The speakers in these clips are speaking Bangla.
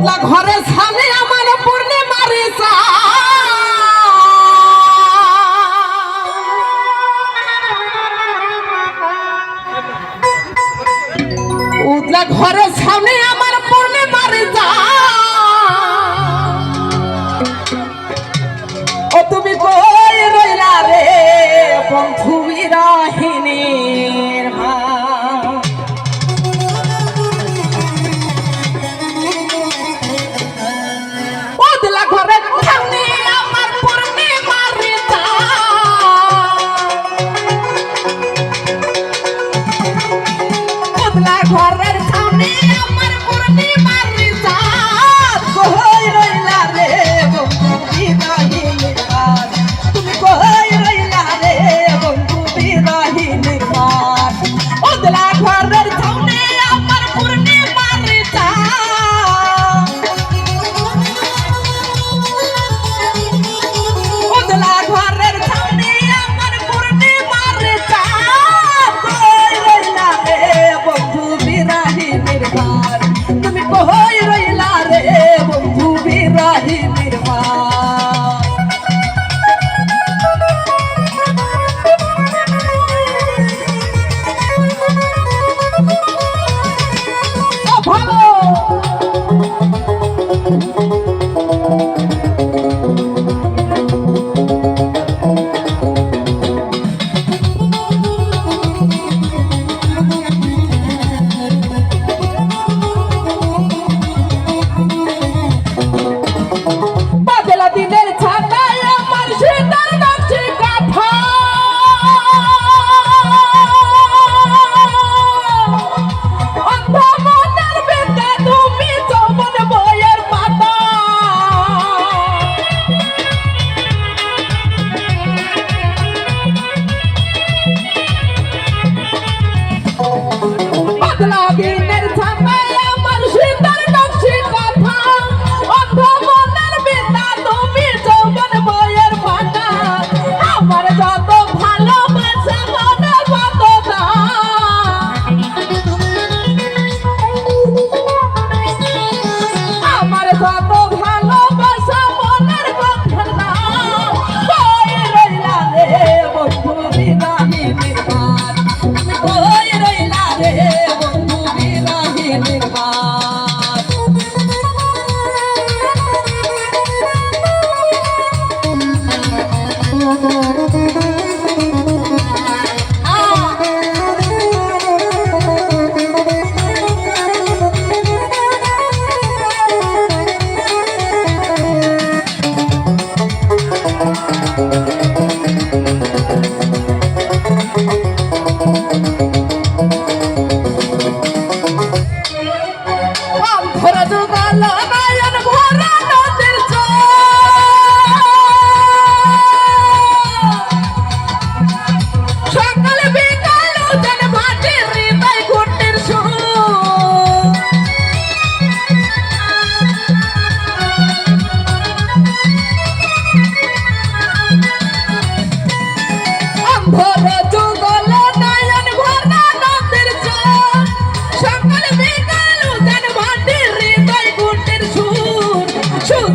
তোতলা সামনে আমার পূর্ণে মারে উতলা ঘরের সামনে আমার পূর্ণে মারে ও তুমি কই রইলা রে বন্ধু বিরাহিনী? 的老兵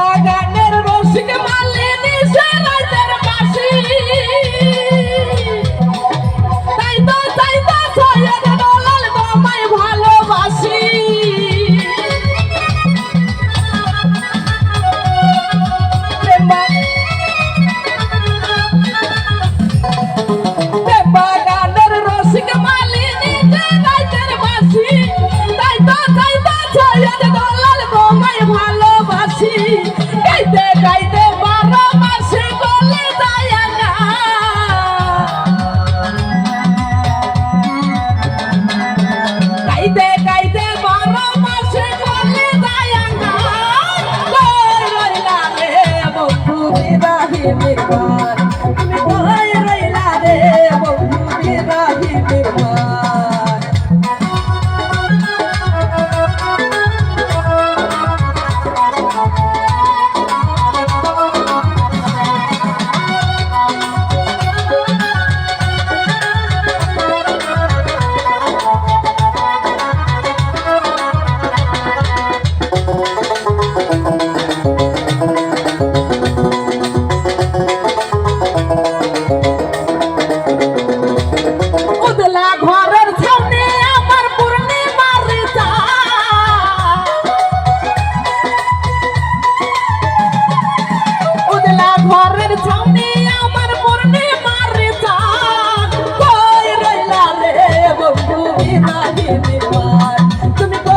Lord मेरे give me one. Give.